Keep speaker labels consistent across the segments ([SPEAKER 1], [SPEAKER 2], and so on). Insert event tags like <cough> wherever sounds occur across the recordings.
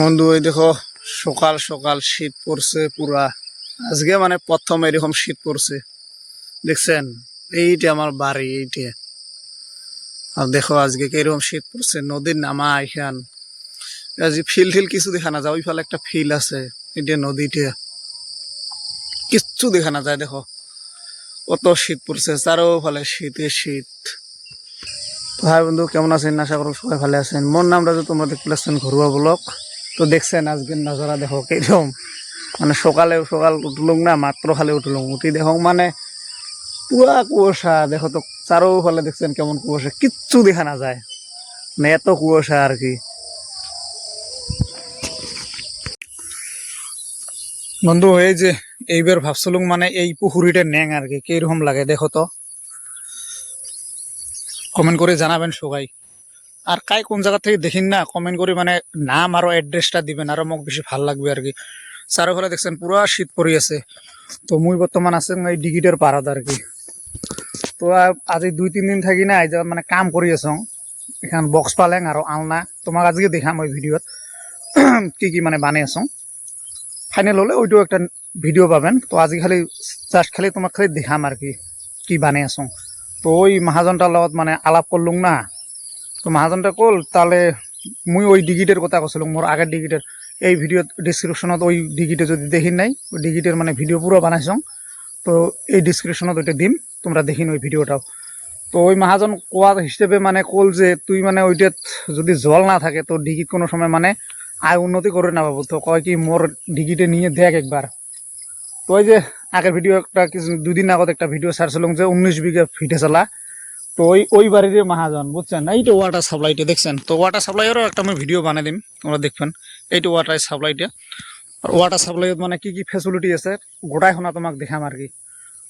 [SPEAKER 1] বন্ধু, এই দেখো, সকাল সকাল শীত পড়ছে পুরা। আজকে মানে প্রথম এরকম শীত পড়ছে। দেখছেন? এইটা আমার বাড়ি, এইটা। আর দেখো, আজকে কীরকম শীত পড়ছে, নদীর নামা এখান। আজ ফিল টিল কিছু দেখা না যায়, ওই ফালে একটা ফিল আছে এটা নদীটা কিচ্ছু দেখা না যায়, দেখো। কত শীত পড়ছে চারো ফালে শীতে। শীত হাই বন্ধু, কেমন আছেন? আশা করো সবাই ভালো আছেন। মোর নামটা যে তোমরা দেখতে পাচ্ছেন ঘরুয়া ব্লক তো দেখছেন আজকের নজরা দেখো কীরকম। মানে সকালে সকাল উঠলুম না, মাত্র খালি উঠলুম। উঠি দেখো মানে পুরা কুয়াশা। দেখো তো চারো ফালে দেখছেন কেমন কুয়াশা। কিচ্ছু দেখা না যায়। মানে এত কুয়াশা আর কি। বন্ধু, এই যে এইবার ভাবছিলুম মানে এই পুকুরিটা ন্যাং আর কি, কীরকম লাগে দেখো তো। কমেন্ট করে জানাবেন সবাই। আর কাই কোন জায়গা থেকে দেখিন না কমেন্ট করে মানে নাম আরও অ্যাড্রেসটা দিবেন আরও মোক বেশি ভালো লাগবে আর কি। চারোফালে দেখছেন পুরা শীত পড়ি আছে। তো মুই বর্তমান আছে এই ডিগিটের পাড়াত আর কি। তো আজি দুই, তিন দিন থাকি না এই মানে কাম কৰি আছো। এখান বক্স পালেং আৰু আলনা। তোমাক আজকে দেখাম ওই ভিডিঅ'ত, <clears throat> কি কি মানে বানাই আছো। ফাইনেল হলে ওইটাও একটা ভিডিও পাবেন। তো আজি খালি জাস্ট খালি তোমাক খালি দেখাম আর কি কি বানাই আছো। তো ওই মহাজনটার লগত মানে আলাপ করলুম না। তো মহাজনটা কল, তাহলে মুই ওই ডিগিটের কথা কৈছিলো মোর আগের ডিগিটের এই ভিডিও ডিসক্রিপশনত ওই ডিগিটে যদি দেখি নাই, ওই ডিগিটের মানে ভিডিও পুরো বানাইছং, তো এই ডিসক্রিপশনত ওইটা দিম, তোমরা দেখিন ওই ভিডিওটাও তো ওই মহাজন কোয়া হিসেবে মানে কল যে, তুই মানে ওইটাত যদি জল না থাকে তো ডিগিট কোনো সময় মানে আয় উন্নতি করে না বাবু তো কয় কি মোর ডিগিটে নিয়ে দেখ একবার তো ওই যে আগের ভিডিও একটা দুদিন আগত একটা ভিডিও ছাড়ছিলাম যে, উনিশ বিঘা ফিটে চালা তো ওই ওই বাড়ির মহাজন, বুঝছেন? এইটা ওয়াটার সাপ্লাইটা দেখছেন? তো ওয়াটার সাপ্লাইয়েরও একটা আমি ভিডিও বানিয়ে দিম, তোমরা দেখবেন। এইটা ওয়াটার সাপ্লাইটা আর ওয়াটার সাপ্লাইত মানে কি কি ফেসিলিটি আছে? গোটাই শোনা তোমাক দেখাম আর কি।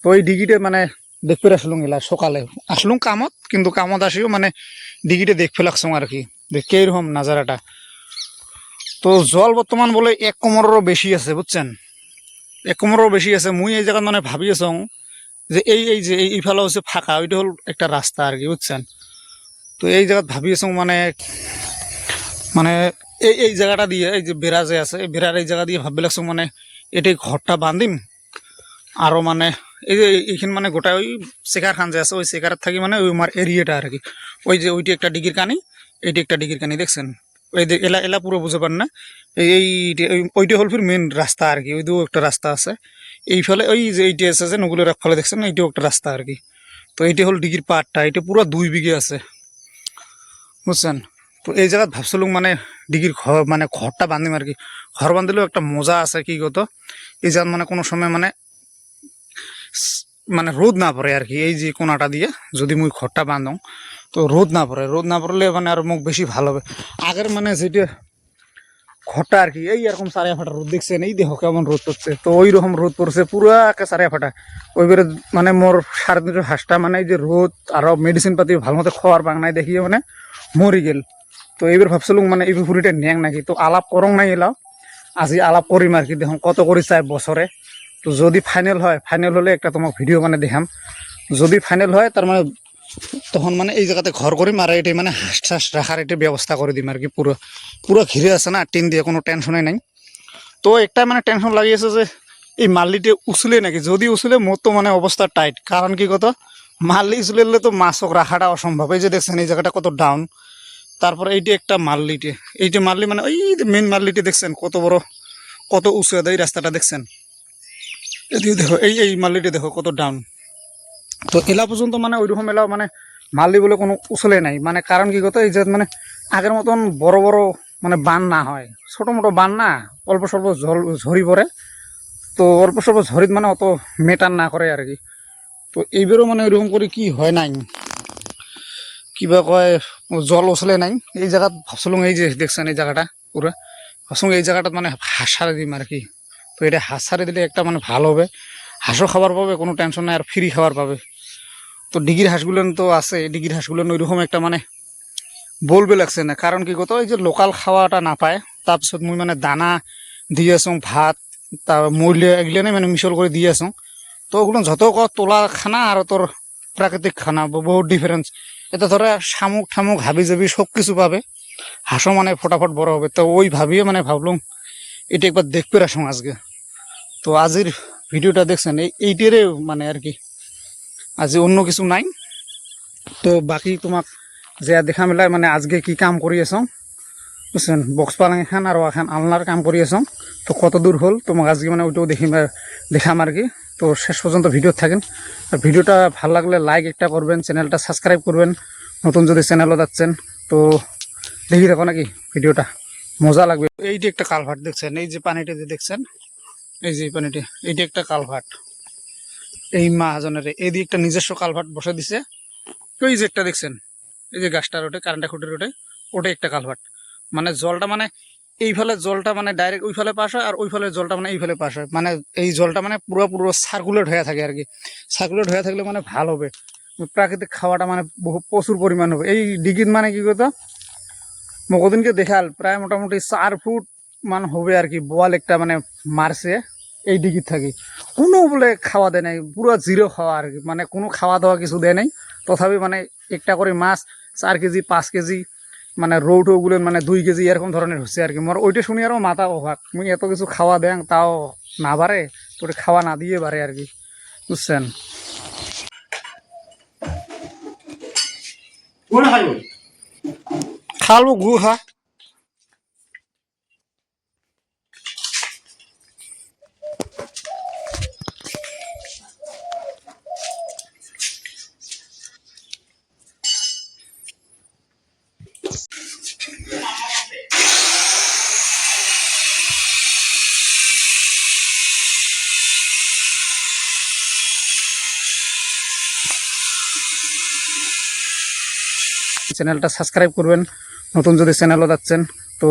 [SPEAKER 1] তো ওই ডিগিটে মানে দেখতে আসলুম এলা সকালে। আসলুম কামত, কিন্তু কামত আসিও মানে ডিগিটে দেখতে লাগছো আর কি। দেখে এরকম নাজারাটা। তো জল বর্তমান বলে এক কোমরেরও বেশি আছে, বুঝছেন? এক কোমরেরও বেশি আছে। মুই এই জায়গাত মানে ভাবি আছো যে এই এই যে এই ইফালে হচ্ছে ফাঁকা, ওইটা হল একটা রাস্তা আর কি, বুঝছেন? তো এই জায়গাত ভাবি আছো মানে মানে এই এই জায়গাটা দিয়ে, এই যে বেড়া যে আছে, এই বেড়ার এই জায়গা দিয়ে ভাবি মানে এটাই ঘরটা বান্ধিম আরও মানে এই যে এইখানে মানে গোটা ওই শেখার খান যে আছে, ওই শেখার থাকি মানে ওই আমার এরিয়াটা আর কি। ওই যে ওইটি একটা ডিগির কানি, এইটি একটা ডিগির কানি, দেখছেন? ওই এলা এলা পুরো বুঝে পারেন না? এই এই- ওইটা হল ফির মেন রাস্তা আর কি। ওই একটা রাস্তা আছে। এই ফলে ওই যে এইটি আছে যে নগুলোর এক ফলে দেখছেন এইটাও একটা রাস্তা আর কি। তো এইটা হল ডিগির পাটটা এটা পুরো দুই বিঘে আছে। বুঝছেন? তো এই জায়গাত ভাবছিলুম মানে ডিগির ঘর মানে ঘরটা বান্ধিম আর কি। ঘর বান্ধিলেও একটা মজা আছে কি কত? এই জায়গাত মানে কোনো সময় মানে মানে রোদ না পড়ে আর কি। এই যে কোনাটা দিয়ে যদি মুই ঘরটা বাঁধম তো রোদ না পড়ে, রোদ না পড়লে মানে আর মুখ বেশি ভালো হবে। আগের মানে যেটা ঘরটা আর কি, এই এরকম সারিয়া ফাটা রোদ দেখছেন, এই দেখো কেমন রোদ পড়ছে। তো ওই রকম রোদ পড়ছে, পুরা একে সারিয়া ফাটা। ওইবারে মানে মোর সাড়ে তিনশো হাঁসটা মানে এই যে রোদ আরও মেডিসিন পাতি ভালো মতো খাওয়ার বাংনায় দেখিয়ে মানে মরি গেল। তো এইবার ভাবছিলুম মানে এই পুকুরিটা ন্যাং নাকি, তো আলাপ করং নাই এলাও। আজি আলাপ করিম আর কি, দেখুন কত করি চাই বছরে। তো যদি ফাইনাল হয় ফাইনাল হলে একটা তোমাক ভিডিও মানে দেখাম। যদি ফাইনাল হয়, তার মানে তখন মানে এই জায়গাতে ঘর করিম আর এটি মানে হাঁস টাস রাখার এটি ব্যবস্থা করে দিম আর কি, পুরো পুরো ঘিরে আছে না, টিন দিয়ে কোনো টেনশনই নাই। তো একটা মানে টেনশন লাগিয়েছে যে, এই মাল্লিটি উছলে নাকি? যদি উছলে মোর তো মানে অবস্থা টাইট কারণ কি কত? মাল্লি উছলে তো মাছক রাখাটা অসম্ভব। এই যে দেখছেন, এই জায়গাটা কত ডাউন তারপরে এইটি একটা মাল্লিটি। এই যে মাল্লি মানে ওই মেন মাল্লিটি দেখছেন, কত বড়, কত উঁচু এই রাস্তাটা দেখছেন? এদিকে দেখো, এই এই মাল্লিটি দেখো কত ডাউন তো এলা পর্যন্ত মানে ওইরকম এলা মানে মাল বলে কোনো উছলে নাই। মানে কারণ কি কত এই যে মানে আগের মতন বড় বড় মানে বান না হয়। ছোট মোটো বান না, অল্প স্বল্প জল ঝরি পড়ে তো অল্প স্বল্প ঝরিত মানে অত মেটার না করে আর কি। তো এইবারও মানে ওইরকম করে কি হয় নাই। কিবা কয়, জল উছলে নাই। এই জায়গাত ভাবছিলাম এই যে দেখছেন এই জায়গাটা পুরো ভাবছিলাম এই জায়গাটাত মানে হাঁস সারে দিম আর কি। তো এটা হাঁস সারে দিলে একটা মানে ভালো হবে। হাঁসও খাবার পাবে কোনো টেনশন নাই আর ফ্রি খাবার পাবে। তো ডিগির হাঁসগুলো তো আছে, ডিগির হাঁসগুলো ওইরকম একটা মানে বলবে লাগছে না। কারণ কি কত, এই যে লোকাল খাওয়াটা না পায় তাৰপিছত মই মানে দানা দি আছোঁ, ভাত তাৰ মূল্য এগুলো মানে মিছল কৰি দি আছোঁ। তো ওগুলো যত ক তোলা খানা আর তোর প্রাকৃতিক খানা বহুত ডিফারেন্স এটা ধরে শামুক ঠামুক হাবি জাবি সব কিছু পাবে হাঁসও মানে ফটাফট বড় হবে। তো ওই ভাবিয়ে মানে ভাবলাম এটা একবার দেখবে রাসুন আজকে। তো আজির ভিডিওটা দেখছেন, এই এইটারে মানে আর কি। আজি অন্য কিছু নাই। তো বাকি তোমাক যে দেখা মেলাই মানে আজকে কি কাম কৰি আছো? বুঝছেন বক্স পালাং এখন আৰু এখন আলনার কাম কৰি আছো। তো কত দূর হল? তোমাক আজকে মানে ওইটাও দেখি আর- দেখাম আর কি। তো শেষ পর্যন্ত ভিডিও থাকেন আর ভিডিওটা ভালো লাগলে লাইক একটা করবেন চ্যানেলটা সাবস্ক্রাইব করবেন। নতুন যদি চ্যানেলও যাচ্ছেন তো দেখি দেখো নাকি ভিডিওটা মজা লাগবে। এই যে একটা কালভার্ট দেখছেন, এই যে পানিটা যে দেখছেন, এই যে পানিটা, এইটা একটা কালভার্ট। এই মাহাজনের এই দিয়ে একটা নিজস্ব কালভার্ট বসে দিছে। ওই যে একটা দেখছেন, এই যে গাছটার ওটে কারেন্টা খুঁটির ওটে ওটাই একটা কালভার্ট। মানে জলটা মানে এই ফলে জলটা মানে ডাইরেক্ট ওই ফলে পাস হয় আর ওই ফলে জলটা মানে এই ফলে পাস হয়। মানে এই জলটা মানে পুরো পুরো সার্কুলেট হয়ে থাকে আর কি। সার্কুলেট হয়ে থাকলে মানে ভালো হবে। প্রাকৃতিক খাওয়াটা মানে বহু প্রচুর পরিমাণ হবে। এই ডিগিত মানে কি কথা মকদিনকে দেখাল, প্রায় মোটামুটি চার ফুট মান হবে আর কি। বোয়াল একটা মানে মারছে। এই ডিগিত থাকি। কোনো বলে খাওয়া দেয় নাই পুরো জিরো খাওয়া আর কি। মানে কোনো খাওয়া দাওয়া কিছু দেয় নাই। তথাপি মানে একটা করে মাছ চার কেজি পাঁচ কেজি মানে রৌ টৌগুলো মানে দুই কেজি এরকম ধরনের হচ্ছে আর কি। মোর ওইটা শুনি আরও মাথা অভাগ মুই এত কিছু খাওয়া দেন তাও না বাড়ে তোর খাওয়া না দিয়ে বাড়ে আর কি। বুঝছেন?
[SPEAKER 2] কোন খাইব?
[SPEAKER 1] খালবো গু খা চ্যানেলটা সাবস্ক্রাইব করবেন। নতুন যদি চ্যানেলও যাচ্ছেন তো